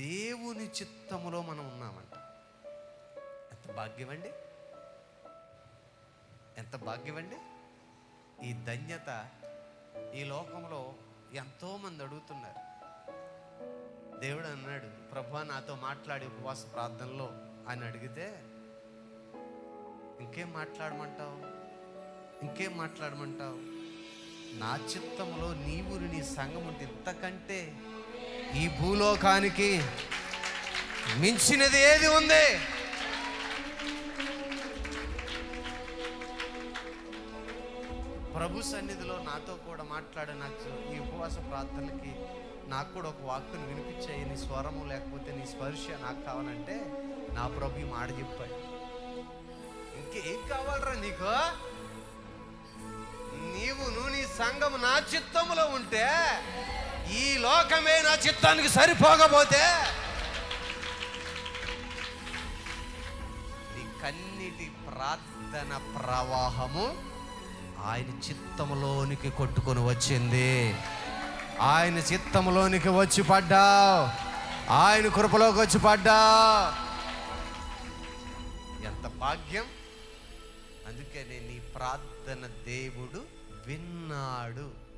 దేవుని చిత్తములో మనం ఉన్నామంట. ఎంత భాగ్యమండి? ఎంత భాగ్యం అండి ఈ ధన్యత ఈ లోకంలో ఎంతోమంది అడుగుతున్నారు. దేవుడు అన్నాడు ప్రభా నాతో మాట్లాడి ఉపవాస ప్రార్థనలో. అని అడిగితే ఇంకేం మాట్లాడమంటావు? ఇంకేం మాట్లాడమంటావు? నా చిత్తంలో నీవు నీ సంఘం ఉంటే ఇంతకంటే ఈ భూలోకానికి మించినది ఏది ఉంది? ప్రభు సన్నిధిలో నాతో కూడా మాట్లాడే నాకు ఈ ఉపవాస ప్రార్థనలకి నాకు కూడా ఒక వాక్కును వినిపించాయి. నీ స్వరము లేకపోతే నీ స్పర్శ నాకు కావాలంటే నా ప్రభు మాట చెప్పాడు. ఇంకేం కావాలరా నీకు? నీవు నువ్వు నీ సంఘం నా చిత్తములో ఉంటే ఈ లోకమే నా చిత్తానికి సరిపోకపోతే నీ కన్నిటి ప్రార్థన ప్రవాహము ఆయన చిత్తములోనికి కొట్టుకొని వచ్చింది. ఆయన చిత్తములోనికి వచ్చి పడ్డావు. ఆయన కృపలోకి వచ్చి పడ్డా ఎంత భాగ్యం. అందుకనే నీ ప్రార్థన దేవుడు విన్నాడు.